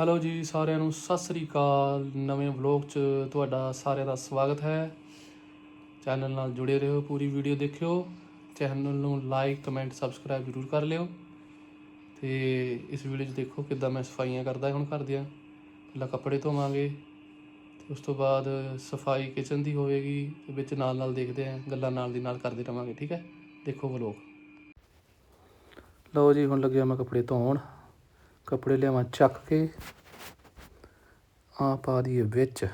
Hello ਜੀ ਸਾਰਿਆਂ ਨੂੰ, ਸਤਿ ਸ੍ਰੀ ਅਕਾਲ। ਨਵੇਂ ਵਲੌਗ 'ਚ ਤੁਹਾਡਾ ਸਾਰਿਆਂ ਦਾ ਸਵਾਗਤ ਹੈ। ਚੈਨਲ ਨਾਲ ਜੁੜੇ ਰਹੋ, ਪੂਰੀ ਵੀਡੀਓ ਦੇਖਿਓ। ਚੈਨਲ ਨੂੰ ਲਾਈਕ ਕਮੈਂਟ ਸਬਸਕ੍ਰਾਈਬ ਜ਼ਰੂਰ ਕਰ ਲਿਓ। ਤੇ ਇਸ ਵੀਡੀਓ 'ਚ ਦੇਖੋ ਕਿੱਦਾਂ ਮੈਂ ਸਫਾਈਆਂ ਕਰਦਾ ਹੁਣ ਘਰ ਦੀਆਂ। ਪਹਿਲਾਂ ਕੱਪੜੇ ਧੋਵਾਂਗੇ, ਤੇ ਉਸ ਤੋਂ ਬਾਅਦ ਸਫ਼ਾਈ ਕਿਚਨ ਦੀ ਹੋਵੇਗੀ, ਤੇ ਵਿੱਚ ਨਾਲ ਨਾਲ ਦੇਖਦੇ ਆਂ ਗੱਲਾਂ ਨਾਲ ਦੀ ਨਾਲ ਕਰਦੇ ਰਵਾਂਗੇ, ਠੀਕ ਹੈ? ਦੇਖੋ ਵਲੌਗ ਲਓ ਜੀ, ਹੁਣ ਲੱਗਿਆ ਮੈਂ ਕੱਪੜੇ ਧੋਣ। ਕੱਪੜੇ ਲਿਆਵਾਂ, ਚੱਕ ਕੇ ਆ ਪਾ ਦਈਏ ਵਿੱਚ।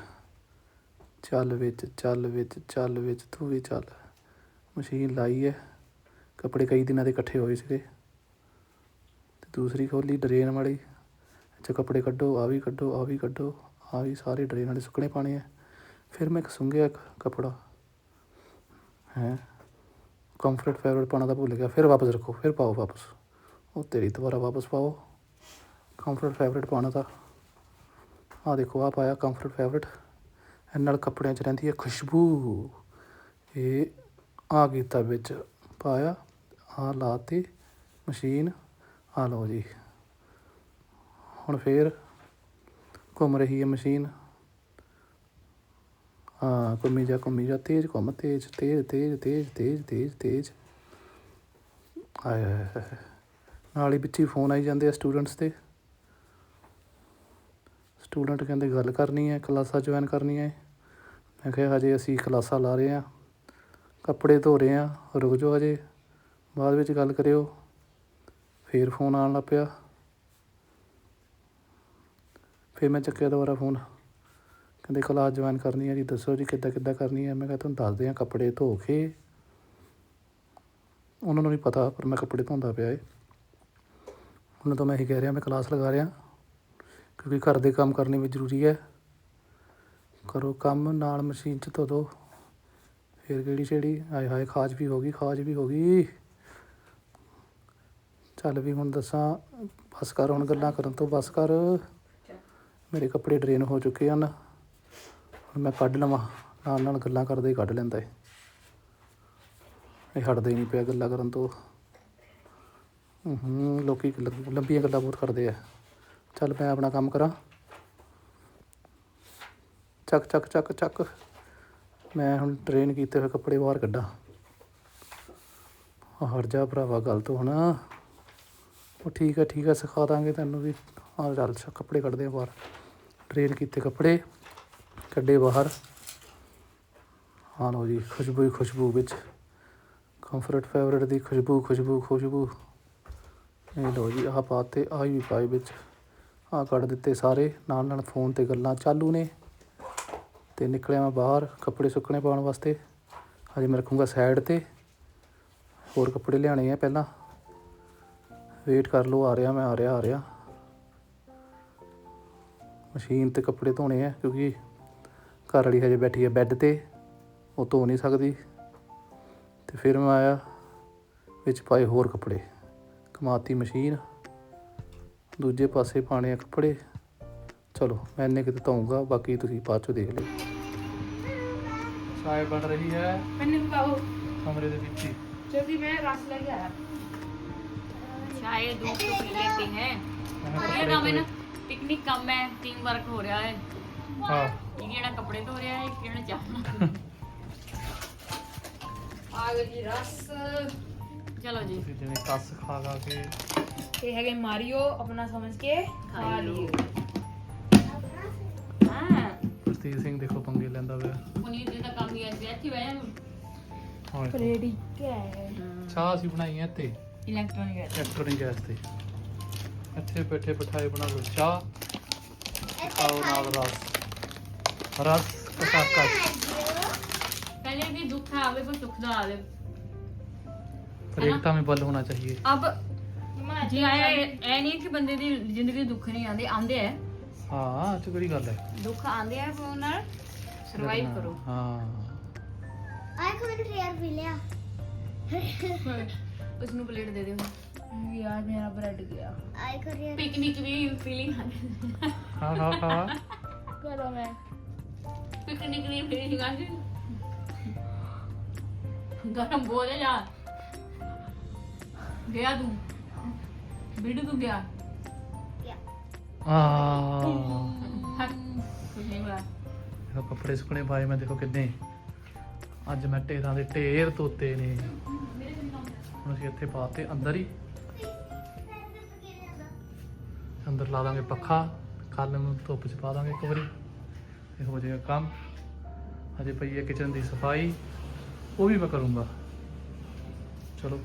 ਚੱਲ ਵਿੱਚ ਚੱਲ ਵਿੱਚ ਚੱਲ ਵਿੱਚ, ਤੂੰ ਵੀ ਚੱਲ। ਮਸ਼ੀਨ ਲਾਈ ਹੈ ਕੱਪੜੇ ਕਈ ਦਿਨਾਂ ਦੇ ਇਕੱਠੇ ਹੋਏ ਸੀਗੇ। ਤੇ ਦੂਸਰੀ ਖੋਲੀ, ਡਰੇਨ ਵਾਲੀ ਅੱਛਾ, ਕੱਪੜੇ ਕੱਢੋ ਆ ਵੀ ਕੱਢੋ ਆ ਵੀ ਕੱਢੋ। ਆ ਵੀ ਸਾਰੇ ਡਰੇਨ ਵਾਲੇ ਸੁੱਕਣੇ ਪਾਣੇ ਆ ਫਿਰ ਮੈਂ ਇੱਕ ਸੁੰਘਿਆ ਇੱਕ ਕੱਪੜਾ। ਹੈ? ਕੰਫਰਟ ਫੈਬਰਿਕ ਪਾਉਣਾ ਤਾਂ ਭੁੱਲ ਗਿਆ। ਫਿਰ ਵਾਪਸ ਰੱਖੋ, ਫਿਰ ਪਾਓ ਵਾਪਸ। ਉਹ ਤੇਰੀ ਦੁਬਾਰਾ ਵਾਪਸ ਪਾਓ। ਕੰਫਰਟ ਫੈਬਰਿਕ ਪਾਉਣਾ ਤਾਂ ਆ ਦੇਖੋ ਆ ਪਾਇਆ ਕੰਫਰਟ ਫੈਬਰਿਕ ਇਹਨਾਂ ਨਾਲ ਕੱਪੜਿਆਂ 'ਚ ਰਹਿੰਦੀ ਹੈ ਖੁਸ਼ਬੂ। ਇਹ ਆ ਕੀਤਾ ਵਿੱਚ ਪਾਇਆ ਆ ਲਾਤੀ ਮਸ਼ੀਨ। ਆ ਲਓ ਜੀ। ਹੁਣ ਫੇਰ ਘੁੰਮ ਰਹੀ ਹੈ ਮਸ਼ੀਨ। ਹਾਂ, ਘੁੰਮੀ ਜਾ ਘੁੰਮੀ ਜਾ, ਤੇਜ਼ ਘੁੰਮ, ਤੇਜ਼ ਤੇਜ਼ ਤੇਜ਼ ਤੇਜ਼ ਤੇਜ਼ ਤੇਜ਼ ਤੇਜ਼। ਆਏ ਹਾਏ ਨਾਲ ਹੀ ਵਿੱਚ ਹੀ ਫੋਨ ਆਈ ਜਾਂਦੇ ਆ ਸਟੂਡੈਂਟਸ ਦੇ। ਸਟੂਡੈਂਟ ਕਹਿੰਦੇ ਗੱਲ ਕਰਨੀ ਹੈ, ਕਲਾਸਾਂ ਜੁਆਇਨ ਕਰਨੀਆਂ ਹੈ। ਮੈਂ ਕਿਹਾ, ਹਜੇ ਅਸੀਂ ਕਲਾਸਾਂ ਲਾ ਰਹੇ ਹਾਂ, ਕੱਪੜੇ ਧੋ ਰਹੇ ਹਾਂ, ਰੁਕ ਜਾਓ ਹਜੇ, ਬਾਅਦ ਵਿੱਚ ਗੱਲ ਕਰਿਓ। ਫਿਰ ਫੋਨ ਆਉਣ ਲੱਗ ਪਿਆ। ਫਿਰ ਮੈਂ ਚੱਕਿਆ ਦੁਬਾਰਾ ਫੋਨ। ਕਹਿੰਦੇ, ਕਲਾਸ ਜੁਆਇਨ ਕਰਨੀ ਹੈ ਜੀ, ਦੱਸੋ ਜੀ ਕਿੱਦਾਂ ਕਿੱਦਾਂ ਕਰਨੀ ਹੈ? ਮੈਂ ਕਿਹਾ, ਤੁਹਾਨੂੰ ਦੱਸਦੇ ਹਾਂ ਕੱਪੜੇ ਧੋ ਕੇ। ਉਹਨਾਂ ਨੂੰ ਨਹੀਂ ਪਤਾ, ਪਰ ਮੈਂ ਕੱਪੜੇ ਧੋਂਦਾ ਪਿਆ ਏ। ਉਹਨਾਂ ਤੋਂ ਮੈਂ ਇਹੀ ਕਹਿ ਰਿਹਾ, ਮੈਂ ਕਲਾਸ ਲਗਾ ਰਿਹਾ। ਕਿਉਂਕਿ ਘਰ ਦੇ ਕੰਮ ਕਰਨੇ ਵੀ ਜ਼ਰੂਰੀ ਹੈ। ਕਰੋ ਕੰਮ, ਨਾਲ ਮਸ਼ੀਨ 'ਚ ਧੋ ਦੋ। ਫਿਰ ਕਿਹੜੀ ਛੇੜੀ? ਆਏ ਹਾਏ, ਖਾਜ ਵੀ ਹੋ ਗਈ, ਖਾਜ ਵੀ ਹੋ ਗਈ। ਚੱਲ ਵੀ ਹੁਣ ਦੱਸਾਂ, ਬਸ ਕਰ, ਹੁਣ ਗੱਲਾਂ ਕਰਨ ਤੋਂ ਬਸ ਕਰ। ਮੇਰੇ ਕੱਪੜੇ ਡਰੇਨ ਹੋ ਚੁੱਕੇ ਹਨ। ਹੁਣ ਮੈਂ ਕੱਢ ਲਵਾਂ। ਨਾਲ ਨਾਲ ਗੱਲਾਂ ਕਰਦੇ ਹੀ ਕੱਢ ਲੈਂਦਾ ਏ। ਇਹ ਹਟਦਾ ਹੀ ਨਹੀਂ ਪਿਆ ਗੱਲਾਂ ਕਰਨ ਤੋਂ। ਹੂੰ ਲੋਕੀ ਲੰਬੀਆਂ ਗੱਲਾਂ ਬਹੁਤ ਕਰਦੇ ਆ। ਚੱਲ ਮੈਂ ਆਪਣਾ ਕੰਮ ਕਰਾਂ। ਚੱਕ ਚੱਕ ਚੱਕ ਚੱਕ। ਮੈਂ ਹੁਣ ਟ੍ਰੇਨ ਕੀਤੇ ਹੋਏ ਕੱਪੜੇ ਬਾਹਰ ਕੱਢਾਂ। ਹਰ ਜਾ ਭਰਾਵਾ ਗੱਲ ਤੋਂ ਹੁਣ ਉਹ ਠੀਕ ਹੈ ਠੀਕ ਹੈ ਸਿਖਾ ਦਾਂਗੇ ਤੈਨੂੰ ਵੀ। ਆ ਚੱਲ ਕੱਪੜੇ ਕੱਢਦੇ ਆ ਬਾਹਰ। ਟ੍ਰੇਨ ਕੀਤੇ ਕੱਪੜੇ, ਕੱਢੇ ਬਾਹਰ। ਹਾਂ ਲਓ ਜੀ, ਖੁਸ਼ਬੂ ਹੀ ਖੁਸ਼ਬੂ ਵਿੱਚ। ਕੰਫਰਟ ਫੈਬਰਿਕ ਦੀ ਖੁਸ਼ਬੂ ਖੁਸ਼ਬੂ ਖੁਸ਼ਬੂ। ਇਹ ਲਓ ਜੀ, ਆਹ ਪਾਤੇ ਆਹ ਵੀ ਪਾਏ ਵਿੱਚ। ਆਹ ਕੱਢ ਦਿੱਤੇ ਸਾਰੇ। ਨਾਲ ਨਾਲ ਫੋਨ ਤੇ ਗੱਲਾਂ ਚਾਲੂ ਨੇ। ਤੇ ਨਿਕਲਿਆ ਮੈਂ ਬਾਹਰ ਕੱਪੜੇ ਸੁੱਕਣੇ ਪਾਉਣ ਵਾਸਤੇ। ਹਜੇ ਮੈਂ ਰੱਖੂੰਗਾ ਸਾਈਡ ਤੇ। ਹੋਰ ਕੱਪੜੇ ਲਿਆਣੇ ਆ ਪਹਿਲਾਂ। ਵੇਟ ਕਰ ਲਓ, ਆ ਰਿਹਾ ਮੈਂ, ਆ ਰਿਹਾ ਆ ਰਿਹਾ। ਮਸ਼ੀਨ ਤੇ ਕੱਪੜੇ ਧੋਣੇ ਆ, ਕਿਉਂਕਿ ਘਰ ਵਾਲੀ ਹਜੇ ਬੈਠੀ ਹੈ ਬੈੱਡ ਤੇ। ਉਹ ਧੋ ਨਹੀਂ ਸਕਦੀ। ਤੇ ਫਿਰ ਮੈਂ ਆਇਆ ਵਿੱਚ ਪਾਏ ਹੋਰ ਕੱਪੜੇ। ਕਮਾਤੀ ਮਸ਼ੀਨ ਦੂਜੇ ਪਾਸੇ ਪਾਣੇ ਆ ਕੱਪੜੇ ਚਲੋ ਮੈਂ ਇੰਨੇ ਕਿਤੇ ਤਾਉਂਗਾ ਬਾਕੀ ਤੁਸੀਂ ਬਾਅਦ ਚੋਂ ਦੇਖ ਲਿਓ। ਚਾਹ ਬਣ ਰਹੀ ਹੈ। ਮੈਨੂੰ ਵੀ ਪਾਓ ਕਮਰੇ ਦੇ ਵਿੱਚ ਜਲਦੀ ਮੈਂ ਰਸ ਲੈ ਕੇ ਆਇਆ। ਚਾਹੇ दूध तो पी लेते हैं ये ना मैंने पिकनिक कम है टीम वर्क हो रहा है ਹਾਂ ये केड़ा कपड़े धो रहा है केड़ा चाह ਆ ਗਈ ਜੀ ਰਸ। ਚਲੋ ਜੀ। ਤੁਸੀਂ ਜਿਵੇਂ ਕੱਸ ਖਾ ਖਾ ਕੇ। ਇਹ ਹੈਗੇ ਮਾਰੀਓ ਆਪਣਾ ਸਮਝ ਕੇ ਖਾ ਲਿਓ। ਹਾਂ। ਪ੍ਰਤੀਤ ਸਿੰਘ ਦੇਖੋ ਪੰਗੇ ਲੈਂਦਾ ਪਿਆ। ਪਨੀਰ ਦੇ ਤਾਂ ਕੰਮ ਹੀ ਅੱਜ ਇੱਥੇ ਬਹਿ ਜਾ ਹੁਣ ਪਲੇੜੀ ਕੈ ਚਾਹ ਅਸੀਂ ਬਣਾਈ ਹੈ ਤੇ ਇਲੈਕਟ੍ਰੋਨਿਕ ਹੈ ਇਲੈਕਟ੍ਰੋਨਿਕ ਗੈਸ ਤੇ। ਇੱਥੇ ਬੈਠੇ ਬਿਠਾਏ ਬਣਾ ਲਓ। ਚਾਹ ਖਾਓ ਨਾਲ ਰਸ। ਰਸ ਕਸਾਕਾ ਪਹਿਲੇ ਵੀ ਦੁੱਖ ਆਵੇ ਪਰ ਸੁੱਖ ਦਾ ਆਵੇ। ਪਰ एकता में बल होना चाहिए अब ਜੀ ਆਇਆ ਐ ਨਹੀਂ ਕਿ ਬੰਦੇ ਦੀ ਜ਼ਿੰਦਗੀ 'ਚ ਦੁੱਖ ਨਹੀਂ ਆਉਂਦੇ ਆਉਂਦੇ ਆ ਹਾਂ ਇਹ 'ਚ ਕਿਹੜੀ ਗੱਲ ਹੈ ਦੁੱਖ ਆਉਂਦੇ ਆ ਪਰ ਉਹਨਾਂ ਨਾਲ ਸਰਵਾਈਵ ਕਰੋ ਹਾਂ ਆਏ ਕੋ ਮੈਨੂੰ ਟ੍ਰੇਅਰ ਵੀ ਲਿਆ ਉਸ ਨੂੰ ਪਲੇਟ ਦੇ ਦਿਓ यार मेरा ब्रेड गया ਆਏ ਕੋਰੀਅਰ ਪਿਕਨਿਕ ਦੀ ਫੀਲਿੰਗ ਆਉਂਦੀ ਹਾਂ ਹਾਂ ਹਾਂ करो मैं ਪਿਕਨਿਕ ਦੀ ਫੀਲਿੰਗ ਆਉਂਦੀ ਗਰਮ ਬੋਲੇ ਜਾ ਗਿਆ ਤੂੰ? ਬਿੱਡੂ ਤੂੰ ਗਿਆ? ਗਿਆ। ਆ ਕੁਝ ਨਹੀਂ ਹੋਇਆ। ਦੇਖੋ ਕੱਪੜੇ ਸੁੱਕਣੇ ਪਾਏ ਮੈਂ ਦੇਖੋ ਕਿੰਨੇ। ਅੱਜ ਮੈਂ ਢੇਰਾਂ ਦੇ ਢੇਰ ਧੋਤੇ ਨੇ। ਹੁਣ ਅਸੀਂ ਇੱਥੇ ਪਾਤੇ ਅੰਦਰ ਹੀ। ਅੰਦਰ ਲਾ ਦਾਂਗੇ ਪੱਖਾ ਕੱਲ ਨੂੰ ਧੁੱਪ 'ਚ ਪਾ ਦਾਂਗੇ ਇੱਕ ਵਾਰੀ। ਇਹ ਹੋ ਜਾਏਗਾ ਕੰਮ। ਅਜੇ ਪਈ ਹੈ ਕਿਚਨ ਦੀ ਸਫ਼ਾਈ। ਉਹ ਵੀ ਮੈਂ ਕਰੂੰਗਾ। ਚਲੋ।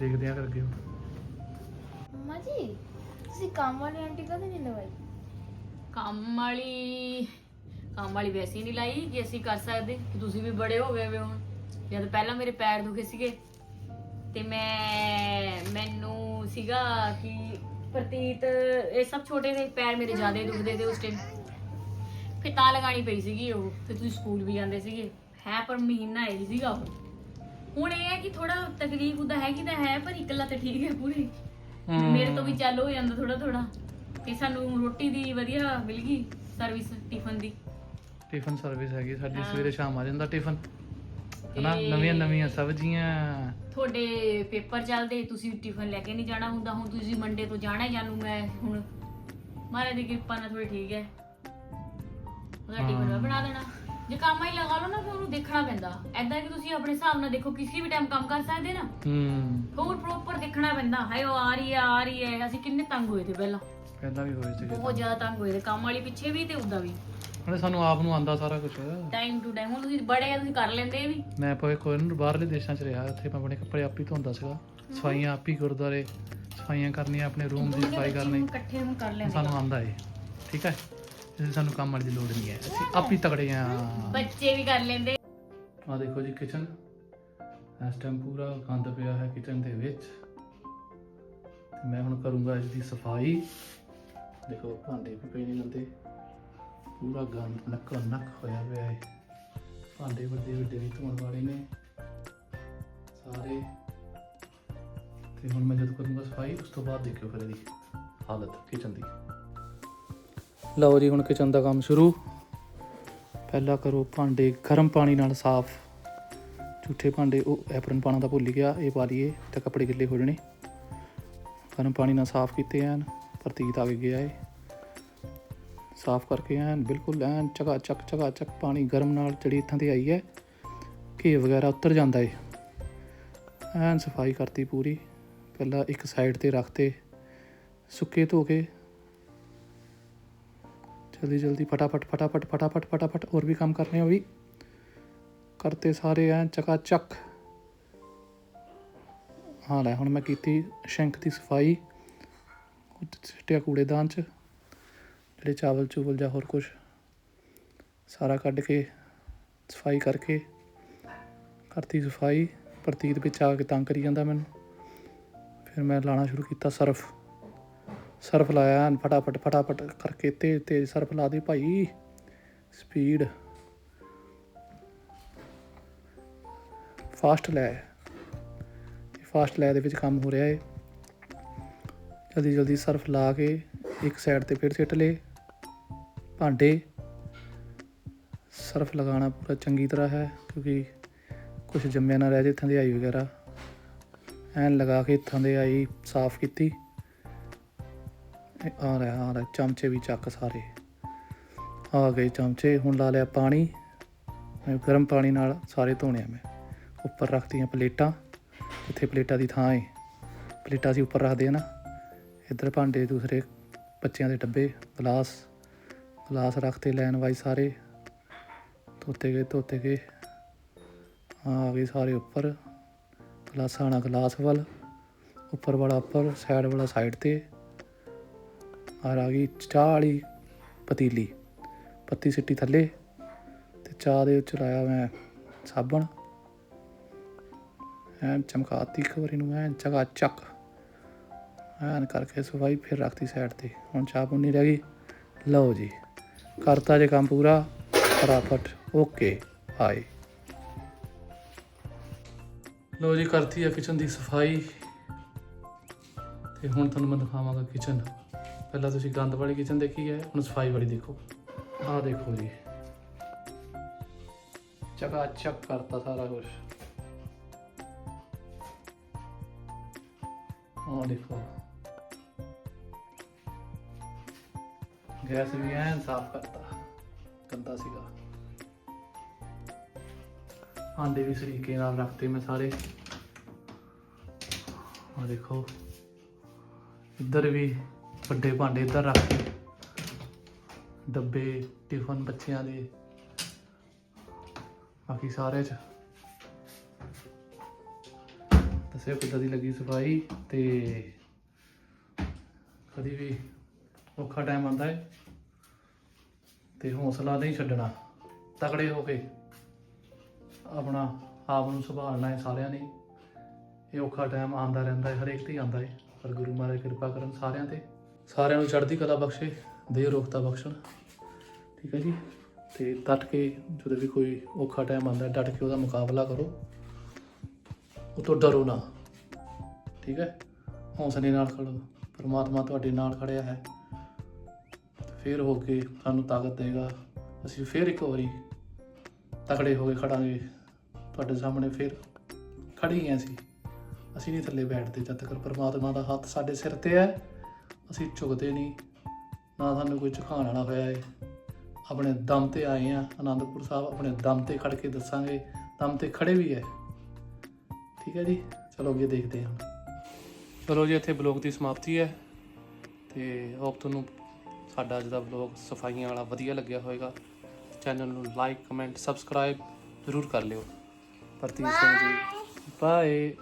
ਦੇਖਦੇ ਫਿਰ ਅੱਗੇ ਮੰਮਾ ਜੀ ਤੁਸੀਂ ਕੰਮ ਵਾਲੀ ਆਂਟੀ ਕਦੇ ਨਹੀਂ ਲਵਾਈ? ਕੰਮ ਵਾਲੀ ਕੰਮ ਵਾਲੀ ਵੈਸੇ ਨਹੀਂ ਲਾਈ ਕਿ ਅਸੀਂ ਕਰ ਸਕਦੇ। ਕਿ ਤੁਸੀਂ ਵੀ ਬੜੇ ਹੋ ਗਏ ਵੇ ਹੁਣ। ਜਦ ਪਹਿਲਾਂ ਮੇਰੇ ਪੈਰ ਦੁਖੇ ਸੀਗੇ ਤੇ ਮੈਂ ਮੈਨੂੰ ਸੀਗਾ ਕਿ ਪ੍ਰਤੀਤ ਇਹ ਸਭ ਛੋਟੇ ਨੇ ਪੈਰ ਮੇਰੇ ਜ਼ਿਆਦਾ ਦੁਖਦੇ ਤੇ ਉਸ ਟਾਈਮ ਫਿਰ ਤਾਂ ਲਗਾਣੀ ਪਈ ਸੀਗੀ ਉਹ। ਤੇ ਤੁਸੀਂ ਸਕੂਲ ਵੀ ਜਾਂਦੇ ਸੀਗੇ। ਹੈ ਪਰ ਮਹੀਨਾ ਹੀ ਸੀਗਾ ਉਹ। ਹੁਣ ਇਹ ਹੈ ਕਿ ਥੋੜਾ ਤਕਲੀਫ ਉਹਦਾ ਹੈਗੀ ਤਾਂ ਹੈ ਪਰ ਇਕੱਲਾ ਤੇ ਠੀਕ ਹੈ ਪੂਰੀ। ਮੇਰੇ ਤੋਂ ਵੀ ਚੱਲ ਹੋ ਜਾਂਦਾ ਥੋੜਾ ਥੋੜਾ ਤੇ ਸਾਨੂੰ ਰੋਟੀ ਦੀ ਵਧੀਆ ਮਿਲ ਗਈ ਸਰਵਿਸ ਟਿਫਨ ਦੀ। ਟਿਫਨ ਸਰਵਿਸ ਹੈਗੀ ਸਾਡੀ ਹਾਂ। ਸਵੇਰੇ ਸ਼ਾਮ ਆ ਜਾਂਦਾ ਟਿਫਨ ਹਨਾ ਤੇ- ਨਵੀਆਂ ਨਵੀਆਂ ਸਬਜ਼ੀਆਂ। ਤੁਹਾਡੇ ਪੇਪਰ ਚੱਲਦੇ ਤੁਸੀਂ ਟਿਫਨ ਲੈ ਕੇ ਨਹੀਂ ਜਾਣਾ ਹੁੰਦਾ। ਹੁਣ ਤੁਸੀਂ ਮੰਡੇ ਤੋਂ ਜਾਣਾ ਹੈ ਜਾਨੂੰ ਮੈਂ ਹੁਣ ਮਹਾਰਾਜ ਦੀ ਕਿਰਪਾ ਨਾਲ ਥੋੜੀ ਠੀਕ ਹੈ। ਉਹਦਾ ਟਿਫਨ ਮੈਂ ਬਣਾ ਦੇਣਾ। ਜੇ ਕੰਮ ਹੀ ਲਗਾ ਲਓ ਨਾ ਫਿਰ ਉਹਨੂੰ ਦੇਖਣਾ ਪੈਂਦਾ। ਐਦਾਂ ਕਿ ਤੁਸੀਂ ਆਪਣੇ ਹਿਸਾਬ ਨਾਲ ਦੇਖੋ ਕਿਸੇ ਵੀ ਟਾਈਮ ਕੰਮ ਕਰ ਸਕਦੇ ਨਾ। ਹੂੰ। ਹੋਰ ਪ੍ਰੋਪਰ ਦੇਖਣਾ ਪੈਂਦਾ। ਹਾਏ ਉਹ ਆ ਰਹੀ ਹੈ ਆ ਰਹੀ ਹੈ। ਅਸੀਂ ਕਿੰਨੇ ਤੰਗ ਹੋਏ ਤੇ ਪਹਿਲਾਂ। ਪਹਿਲਾਂ ਵੀ ਹੋਏ ਸੀਗੇ ਬਹੁਤ ਜ਼ਿਆਦਾ ਤੰਗ ਹੋਏ ਤੇ ਕੰਮ ਵਾਲੀ ਪਿੱਛੇ ਵੀ ਤੇ ਉਹਦਾ ਵੀ। ਹਣੇ ਸਾਨੂੰ ਆਪ ਨੂੰ ਆਂਦਾ ਸਾਰਾ ਕੁਝ ਟਾਈਮ ਟੂ ਟਾਈਮ ਹੁਣ ਤੁਸੀਂ ਬੜੇ ਆ ਤੁਸੀਂ ਕਰ ਲੈਂਦੇ ਇਹ ਵੀ। ਮੈਂ ਭਾਵੇਂ ਕੋਈ ਨੂੰ ਬਾਹਰਲੇ ਦੇਸ਼ਾਂ 'ਚ ਰਿਹਾ ਉੱਥੇ ਮੈਂ ਆਪਣੇ ਕੱਪੜੇ ਆਪ ਹੀ ਧੋਂਦਾ ਸੀਗਾ। ਸਫਾਈਆਂ ਆਪ ਹੀ ਗੁਰਦੁਆਰੇ ਸਫਾਈਆਂ ਕਰਨੀਆਂ ਆਪਣੇ ਰੂਮ ਦੀ ਸਫ਼ਾਈ ਕਰਨੀ। ਨੂੰ ਇਕੱਠੇ ਹੁਣ ਕਰ ਲੈਂਦੇ ਸਾਨੂੰ ਆਂਦਾ ਏ। ਠੀਕ ਹੈ? ਸਾਨੂੰ ਕੰਮ ਵਾਲੀ ਦੀ ਲੋੜ ਨਹੀਂ ਹੈ। ਅਸੀਂ ਆਪ ਹੀ। ਤਗੜੇ ਆ ਬੱਚੇ ਵੀ ਕਰ ਲੈਂਦੇ। ਆ ਦੇਖੋ ਜੀ ਕਿਚਨ ਇਸ ਟਾਈਮ ਪੂਰਾ ਗੰਦ ਪਿਆ ਹੈ ਕਿਚਨ ਦੇ ਵਿੱਚ। ਤੇ ਮੈਂ ਹੁਣ ਕਰੂੰਗਾ ਇਸ ਦੀ ਸਫ਼ਾਈ। ਦੇਖੋ ਭਾਂਡੇ ਵੀ ਪਏ ਨੇ ਗੰਦੇ। ਪੂਰਾ ਗੰਦ ਨੱਕੋ ਨੱਕ ਹੋਇਆ ਪਿਆ ਹੈ। ਭਾਂਡੇ ਵੱਡੇ ਵੱਡੇ ਵੀ ਧੋਣ ਵਾਲੇ ਨੇ। ਸਾਰੇ। ਤੇ ਹੁਣ ਮੈਂ ਜਦੋਂ ਕਰੂੰਗਾ ਸਫ਼ਾਈ ਉਸ ਤੋਂ ਬਾਅਦ ਦੇਖਿਓ ਫਿਰ ਇਹਦੀ ਹਾਲਤ ਕਿਚਨ ਦੀ। ਲਓ ਜੀ, ਹੁਣ ਕਿਚਨ ਦਾ ਕੰਮ ਸ਼ੁਰੂ। ਪਹਿਲਾਂ ਕਰੋ ਭਾਂਡੇ, ਗਰਮ ਪਾਣੀ ਨਾਲ ਸਾਫ਼। ਝੂਠੇ ਭਾਂਡੇ, ਉਹ ਐਪਰਨ ਪਾਣਾ ਤਾਂ ਭੁੱਲ ਗਿਆ, ਇਹ ਪਾ ਲਈਏ ਤਾਂ ਕੱਪੜੇ ਗਿੱਲੇ ਹੋ ਜਾਣੇ। ਗਰਮ ਪਾਣੀ ਨਾਲ ਸਾਫ਼ ਕੀਤੇ ਐਨ, ਪ੍ਰਤੀਤ ਆ ਕੇ ਗਿਆ ਏ। ਸਾਫ਼ ਕਰਕੇ ਐਨ, ਬਿਲਕੁਲ ਐਨ ਚਕਾ ਚੱਕ ਚਕਾ ਚੱਕ ਪਾਣੀ ਗਰਮ ਨਾਲ ਜਿਹੜੀ ਇੱਥਾਂ ਤੇ ਆਈ ਹੈ ਘੇ ਵਗੈਰਾ ਉੱਤਰ ਜਾਂਦਾ ਏ। ਐਨ ਸਫ਼ਾਈ ਕਰਤੀ ਪੂਰੀ। ਪਹਿਲਾਂ ਇੱਕ ਸਾਈਡ ਤੇ ਰੱਖਤੇ, ਸੁੱਕੇ ਧੋ ਕੇ ਜਲਦੀ ਜਲਦੀ, ਫਟਾਫਟ ਫਟਾਫਟ ਫਟਾਫਟ ਫਟਾਫਟ, ਹੋਰ ਵੀ ਕੰਮ ਕਰਨੇ ਆ ਵੀ। ਕਰਤੇ ਸਾਰੇ ਐ ਚਕਾ ਚੱਕ ਹਾਂ, ਲੈ, ਹੁਣ ਮੈਂ ਕੀਤੀ ਸ਼ੈਂਕ ਦੀ ਸਫ਼ਾਈ ਸਿੱਟਿਆ ਕੂੜੇਦਾਨ ਚ, ਜਿਹੜੇ ਚਾਵਲ ਚੂਵਲ ਜਾਂ ਹੋਰ ਕੁਝ ਸਾਰਾ ਕੱਢ ਕੇ, ਸਫ਼ਾਈ ਕਰਕੇ, ਕਰਤੀ ਸਫ਼ਾਈ। ਪ੍ਰਤੀਤ ਵਿੱਚ ਆ ਕੇ ਤੰਗ ਕਰੀ ਜਾਂਦਾ ਮੈਨੂੰ। ਫਿਰ ਮੈਂ ਲਾਣਾ ਸ਼ੁਰੂ ਕੀਤਾ ਸਰਫ। ਸਰਫ ਲਾਇਆ ਐਨ ਫਟਾਫਟ ਫਟਾਫਟ ਕਰਕੇ ਤੇਜ਼ ਤੇਜ਼ ਸਰਫ ਲਾ ਦੇ ਭਾਈ। ਸਪੀਡ। ਫਾਸਟ ਲੈ। ਫਾਸਟ ਲੈ ਦੇ ਵਿੱਚ ਕੰਮ ਹੋ ਰਿਹਾ ਹੈ ਜਲਦੀ ਜਲਦੀ ਸਰਫ ਲਾ ਕੇ ਇੱਕ ਸਾਈਡ ਤੇ ਫਿਰ ਸਿੱਟ ਲੇ। ਭਾਂਡੇ। ਸਰਫ ਲਗਾਉਣਾ ਪੂਰਾ ਚੰਗੀ ਤਰ੍ਹਾਂ ਹੈ, ਕਿਉਂਕਿ ਕੁਝ ਜੰਮਿਆ ਨਾ ਰਹਿ ਜੇ ਇੱਥਾਂ ਦੀ ਆਈ ਵਗੈਰਾ। ਐਨ ਲਗਾ ਕੇ ਇੱਥਾਂ ਦੇ ਆਈ ਸਾਫ਼ ਕੀਤੀ। ਇਹ ਆ ਰਿਹਾ ਆ ਰਿਹਾ। ਚਮਚੇ ਵੀ ਚੱਕ ਸਾਰੇ। ਆ ਗਏ ਚਮਚੇ, ਹੁਣ ਲਾ ਲਿਆ ਪਾਣੀ। ਗਰਮ ਪਾਣੀ ਨਾਲ ਸਾਰੇ ਧੋਣੇ ਆ ਮੈਂ। ਉੱਪਰ ਰੱਖਤੀਆਂ ਪਲੇਟਾਂ। ਇੱਥੇ ਪਲੇਟਾਂ ਦੀ ਥਾਂ ਹੈ ਪਲੇਟਾਂ ਅਸੀਂ ਉੱਪਰ ਰੱਖਦੇ ਆ ਨਾ। ਇੱਧਰ ਭਾਂਡੇ, ਦੂਸਰੇ ਬੱਚਿਆਂ ਦੇ ਡੱਬੇ, ਗਲਾਸ। ਗਲਾਸ ਰੱਖਤੇ ਲੈਣ ਵਾਈ ਸਾਰੇ। ਧੋਤੇ ਗਏ ਧੋਤੇ ਗਏ। ਆ ਗਏ ਸਾਰੇ ਉੱਪਰ। ਗਲਾਸਾਂ ਵਾਲਾ ਗਲਾਸ ਵੱਲ। ਉੱਪਰ ਵਾਲਾ ਉੱਪਰ, ਸਾਈਡ ਵਾਲਾ ਸਾਈਡ ਤੇ। ਔਰ ਆ ਗਈ ਚਾਹ ਵਾਲੀ ਪਤੀਲੀ। ਪੱਤੀ ਸਿੱਟੀ ਥੱਲੇ ਤੇ ਚਾਹ ਦੇ ਵਿੱਚ ਲਾਇਆ ਮੈਂ ਸਾਬਣ। ਐਨ ਚਮਕਾਤੀ ਇੱਕ ਨੂੰ, ਐਨ ਚਗਾ ਚੱਕ। ਐਨ ਕਰਕੇ ਸਫ਼ਾਈ ਫਿਰ ਰੱਖਤੀ ਸਾਈਡ ਤੇ। ਹੁਣ ਚਾਹ ਪੁੰਨੀ ਰਹਿ ਗਈ। ਲਓ ਜੀ, ਕਰਤਾ ਜੇ ਕੰਮ ਪੂਰਾ, ਫਟਾਫਟ ਓਕੇ ਹਾਈ ਲਓ ਜੀ, ਕਰਤੀ ਆ ਕਿਚਨ ਦੀ ਸਫ਼ਾਈ। ਤੇ ਹੁਣ ਤੁਹਾਨੂੰ ਮੈਂ ਦਿਖਾਵਾਂਗਾ ਕਿਚਨ ਪਹਿਲਾਂ ਤੁਸੀਂ ਗੰਦ ਵਾਲੀ ਕਿਚਨ ਦੇਖੀ ਹੈ, ਹੁਣ ਸਫ਼ਾਈ ਵਾਲੀ ਦੇਖੋ। ਆਹ ਦੇਖੋ ਜੀ। ਚਕਾ ਚੱਕ ਕਰਤਾ ਸਾਰਾ ਕੁਝ ਆਹ ਦੇਖੋ। ਗੈਸ ਵੀ ਐਨ ਸਾਫ਼ ਕਰਤਾ। ਗੰਦਾ ਸੀਗਾ। ਆਂਡੇ ਵੀ ਸਰੀਕੇ ਨਾਲ ਰੱਖਤੇ ਮੈਂ ਸਾਰੇ। ਆ ਦੇਖੋ। ਇੱਧਰ ਵੀ ਵੱਡੇ ਭਾਂਡੇ ਇੱਧਰ ਰੱਖ ਕੇ ਡੱਬੇ ਟਿਫਨ ਬੱਚਿਆਂ ਦੇ, ਬਾਕੀ ਸਾਰੇ ਚ। ਦੱਸਿਓ ਕਿੱਦਾਂ ਦੀ ਲੱਗੀ ਸਫ਼ਾਈ ਤੇ ਕਦੀ ਵੀ ਔਖਾ ਟਾਈਮ ਆਉਂਦਾ ਹੈ ਤੇ ਹੌਸਲਾ ਨਹੀਂ ਛੱਡਣਾ, ਤਕੜੇ ਹੋ ਕੇ ਆਪਣਾ ਆਪ ਨੂੰ ਸੰਭਾਲਣਾ ਹੈ ਸਾਰਿਆਂ ਨੇ। ਇਹ ਔਖਾ ਟਾਈਮ ਆਉਂਦਾ ਰਹਿੰਦਾ ਹੈ, ਹਰੇਕ ਤੇ ਹੀ ਆਉਂਦਾ ਹੈ, ਪਰ ਗੁਰੂ ਮਹਾਰਾਜ ਕਿਰਪਾ ਕਰਨ ਸਾਰਿਆਂ ਤੇ। ਸਾਰਿਆਂ ਨੂੰ ਚੜ੍ਹਦੀ ਕਲਾ ਬਖਸ਼ੇ ਦੇ ਰੋਗਤਾ ਬਖਸ਼ਣ। ਠੀਕ ਹੈ ਜੀ? ਤੇ ਡਟ ਕੇ ਜਦੋਂ ਵੀ ਕੋਈ ਔਖਾ ਟਾਈਮ ਆਉਂਦਾ ਹੈ, ਡਟ ਕੇ ਉਹਦਾ ਮੁਕਾਬਲਾ ਕਰੋ। ਉਹ ਤੋਂ ਡਰੋ ਨਾ। ਠੀਕ ਹੈ? ਹੌਸਲੇ ਨਾਲ ਖੜੋ। ਪਰਮਾਤਮਾ ਤੁਹਾਡੇ ਨਾਲ ਖੜਿਆ ਹੈ। ਫਿਰ ਹੋ ਕੇ ਸਾਨੂੰ ਤਾਕਤ ਦੇਗਾ। ਅਸੀਂ ਫਿਰ ਇੱਕ ਵਾਰੀ ਤਕੜੇ ਹੋ ਕੇ ਖੜਾਂਗੇ। ਤੁਹਾਡੇ ਸਾਹਮਣੇ ਫਿਰ ਖੜੇ ਹਾਂ ਅਸੀਂ। ਅਸੀਂ ਨਹੀਂ ਥੱਲੇ ਬੈਠਦੇ ਜਦ ਤੱਕ ਪਰਮਾਤਮਾ ਦਾ ਹੱਥ ਸਾਡੇ ਸਿਰ ਤੇ ਹੈ। ਅਸੀਂ ਝੁਕਦੇ ਨਹੀਂ ਨਾ ਸਾਨੂੰ ਕੋਈ ਝੁਕਾਉਣ ਵਾਲਾ ਹੋਇਆ ਹੈ ਆਪਣੇ ਦਮ ਤੇ ਆਏ ਆ ਆਨੰਦਪੁਰ ਸਾਹਿਬ ਆਪਣੇ ਦਮ ਤੇ ਖੜ ਕੇ ਦੱਸਾਂਗੇ ਦਮ ਤੇ ਖੜੇ ਵੀ ਹੈ। ਠੀਕ ਹੈ ਜੀ ਚਲੋ ਅੱਗੇ ਦੇਖਦੇ ਹਾਂ। ਚਲੋ ਜੀ ਇੱਥੇ ਬਲੌਗ ਦੀ ਸਮਾਪਤੀ ਹੈ। ਤੇ ਹੋਪ ਤੁਹਾਨੂੰ ਸਾਡਾ ਅੱਜ ਦਾ ਬਲੌਗ ਸਫਾਈਆਂ ਵਾਲਾ ਵਧੀਆ ਲੱਗਿਆ ਹੋਵੇਗਾ। ਚੈਨਲ ਨੂੰ ਲਾਈਕ ਕਮੈਂਟ ਸਬਸਕ੍ਰਾਈਬ ਜ਼ਰੂਰ ਕਰ ਲਿਓ। ਪ੍ਰਤੀਕ ਸਿੰਘ ਜੀ ਬਾਏ